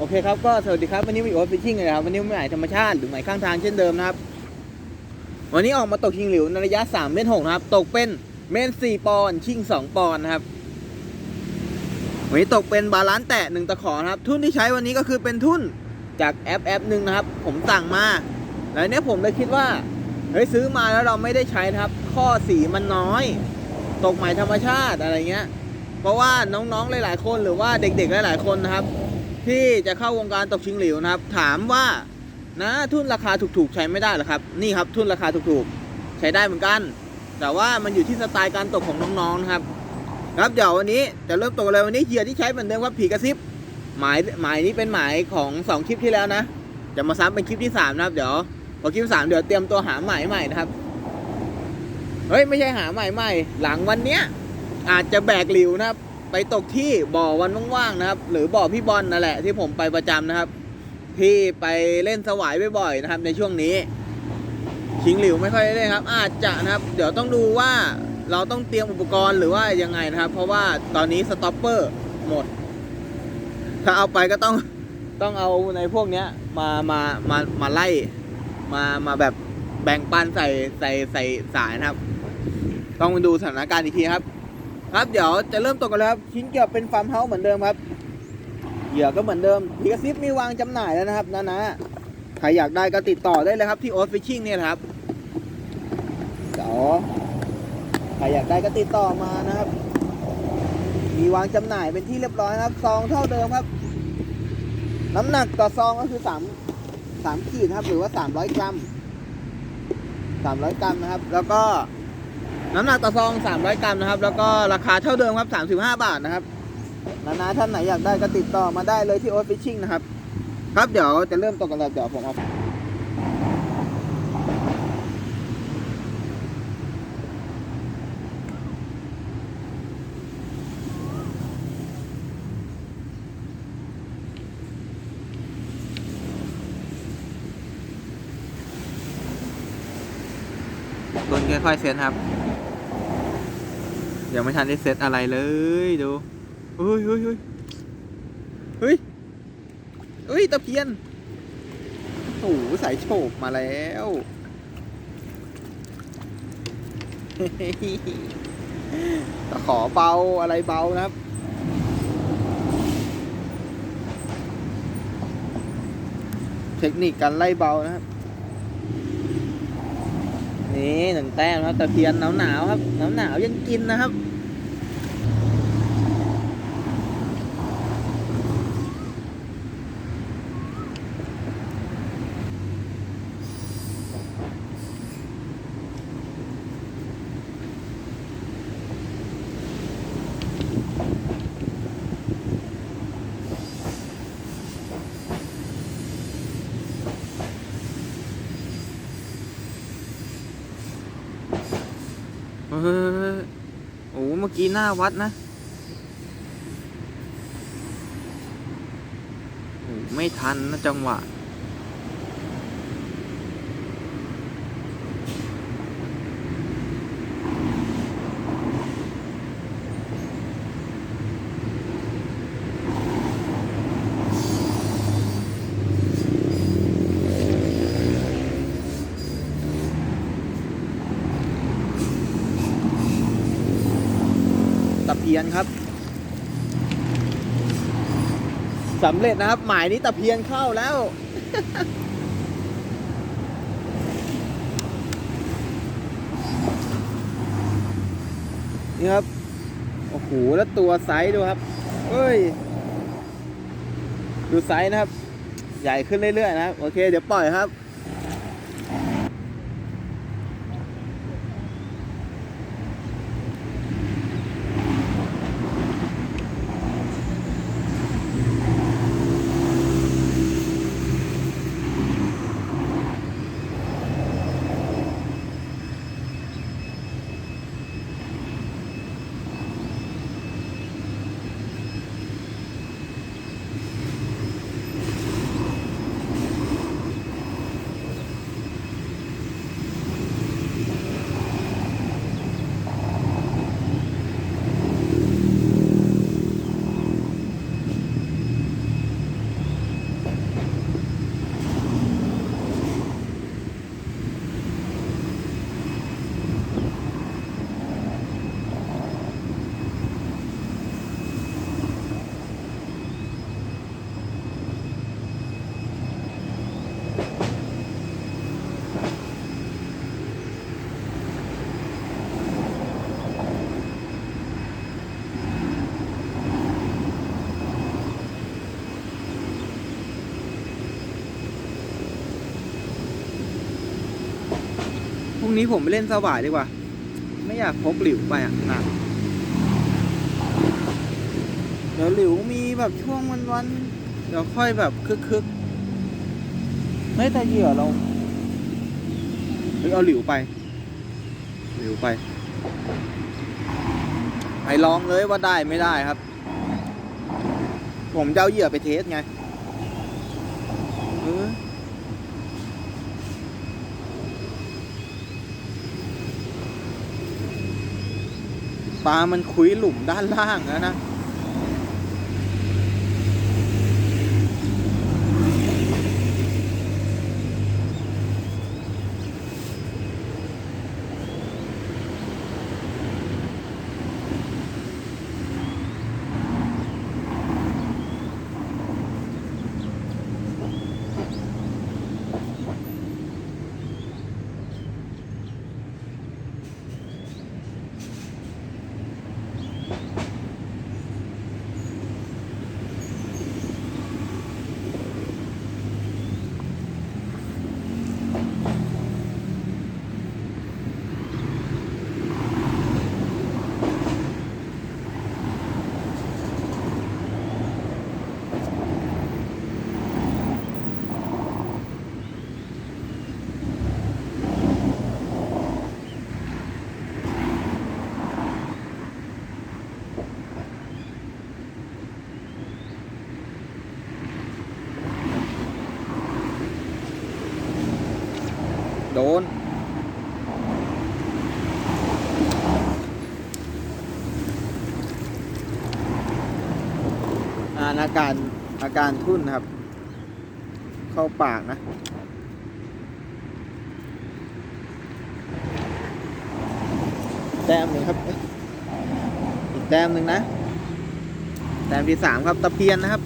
โอเคครับก็สวัสดีครับวันนี้มีโอ๊ตฟิชชิ่งเลยครับวันนี้ไม่หมายธรรมชาติหรือหมายข้างทางเช่นเดิมนะครับ วันนี้ออกมาตกชิงหลิวในระยะ3เมตร6นะครับ ตกเป็นเมตร4ปอนชิง 2 ปอนนะครับ วันนี้ตกเป็นบาลานซ์แตะหนึ่งตะขอนะครับ ทุนที่ใช้วันนี้ก็คือเป็นทุนจากแอปแอปหนึ่งนะครับ ผมสั่งมาแล้วเนี้ยผมเลยคิดว่าเฮ้ยซื้อมาแล้วเราไม่ได้ใช้นะครับ ข้อสีมันน้อย ตกหมายธรรมชาติอะไรเงี้ย เพราะว่าน้องๆหลาย ๆ คนหรือว่าเด็ก ๆ หลาย ๆ คนนะครับ ที่จะเข้าวงการตกชิงหลิวนะครับ ถามว่านะทุนราคาถูกๆ ใช้ไม่ได้เหรอครับ นี่ครับทุนราคาถูกๆ ใช้ได้เหมือนกัน แต่ว่ามันอยู่ที่สไตล์การตกของน้องๆนะครับครับเดี๋ยววันนี้จะเริ่มตกเลยวันนี้เหยื่อที่ใช้เหมือนเดิมครับผีกระซิบหมายหมายนี้เป็นหมายของสองคลิปที่แล้วนะจะมาซ้ำเป็นคลิปที่สามนะครับเดี๋ยวพอคลิปสามเดี๋ยวเตรียมตัวหาหมายใหม่นะครับเฮ้ยไม่ใช่หาหมายใหม่หลังวันเนี้ยอาจจะแบกหลิวนะครับ ไปตกที่บ่อวันว่างๆนะครับ หรือบ่อพี่บอลนั่นแหละที่ผมไปประจำนะครับที่ไปเล่นสวายบ่อยๆนะครับ ในช่วงนี้ชิงหลิวไม่ค่อยได้เล่นครับ อาจจะนะครับ เดี๋ยวต้องดูว่าเราต้องเตรียมอุปกรณ์หรือว่ายังไงนะครับ เพราะว่าตอนนี้สต็อปเปอร์หมด ถ้าเอาไปก็ต้องต้องเอาในพวกเนี้ยมามามามาไล่มามาแบบแบ่งปันใส่ใส่ใส่สายนะครับ ต้องดูสถานการณ์อีกทีครับ ครับเดี๋ยวจะเริ่มตกกันแล้วครับชิ้นเกี่ยวเป็นฟาร์มเฮาส์เหมือนเดิมครับเหยื่อก็เหมือนเดิมพีกซิบมีวางจำหน่ายแล้วนะครับนะนะใครอยากได้ก็ติดต่อได้เลยครับที่โอ๊ตฟิชชิ่งเนี่ยนะครับเดี๋ยวใครอยากได้ก็ติดต่อมานะครับ มีวางจำหน่ายเป็นที่เรียบร้อยครับ ซองเท่าเดิมครับ น้ำหนักต่อซองก็คือสามสามขีดครับ หรือว่าสามร้อยกรัมสามร้อยกรัมนะครับ แล้วก็ น้ำหนักต่อซอง 300 กรัมนะครับ แล้วก็ราคาเท่าเดิมครับ 35 บาทนะครับนานาท่านไหนอยากได้ก็ติดต่อมาได้เลยที่โอ๊ตฟิชชิ่งนะครับ ครับเดี๋ยวจะเริ่มตกกันแล้วเดี๋ยวผมเอาบนค่อยๆเซตครับ ยังไม่ทันได้เซตอะไรเลยดูเฮ้ยเฮ้ยเฮ้ยเฮ้ยเฮ้ยตะเพียนโอ้โหสายโฉบมาแล้วตะขอเบาอะไรเบานะครับเทคนิคการไล่เบานะครับ นี่หนึ่งแต้มครับตะเพียนหนาวหนาวๆครับหนาวหนาวๆยังกินนะครับ ออโอ้เมื่อกี้หน้าวัดนะโอ้ไม่ทันนะจังหวะ พียนครับสำเร็จนะครับ หมายนี้ตะเพียนเข้าแล้ว นี่ครับ โอ้โห แล้วตัวไซส์ดูครับเฮ้ย ดูไซส์นะครับ ใหญ่ขึ้นเรื่อยๆนะครับ โอเค เดี๋ยวปล่อยครับ รุ่งนี้ผมไปเล่นสวายดีกว่า ไม่อยากพกหลิวไปอะนักเดี๋ยวหลิวมีแบบช่วงวันวันเดี๋ยวค่อยแบบคึกคึกไม่แต่เหยื่อเราเฮ้ยเอาหลิวไป หลิวไปไปลองเลยว่าได้ไม่ได้ครับ ผมจะเอาเหยื่อไปเทสไงเออ ปลามันคุยหลุมด้านล่างแล้วนะ โดนอาอาการอาการทุ่นครับ เข้าปากนะแต้มหนึ่งครับ อีกแต้มหนึ่งนะ แต้มที่สามครับตะเพียนนะครับ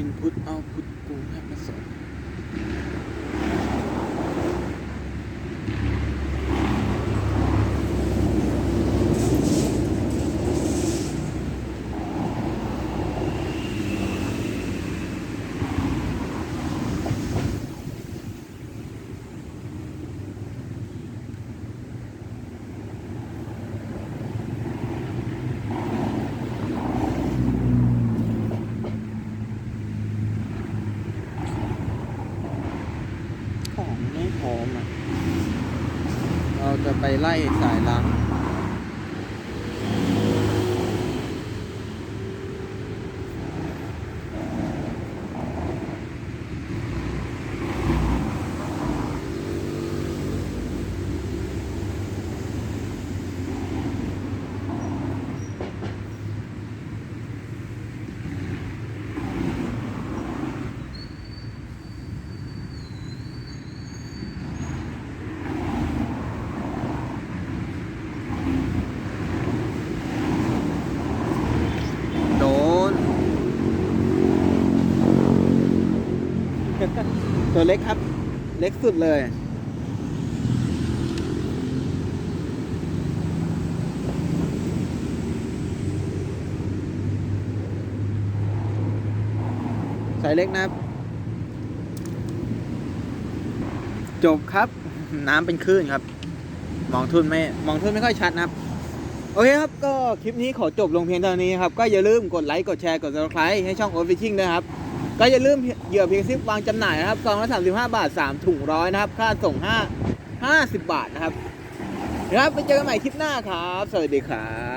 input output กูให้มาสอนไม่พร้อมอะ เราจะ ไปไล่สายลัง โดน ตัวเล็กครับ เล็กสุดเลย สายเล็กนะครับ จบครับ น้ำเป็นคลื่นครับ มองทุนไม่ มองทุนไม่ค่อยชัดนะครับ โอเคครับ ก็คลิปนี้ขอจบลงเพียงเท่านี้ครับ ก็อย่าลืมกดไลค์ กดแชร์ กด subscribe ให้ช่อง o อ f ฟิชชิ่งด้วยครับ ก็อย่าลืมเหยื่อเพียงซิปวางจำหน่ายนะครับซองละ35บาบาทสามถุงร้อยนะครับ ค่าส่งห้าห้าสิบบาทนะครับนะครับไปเจอกันใหม่คลิปหน้าครับ สวัสดีครับ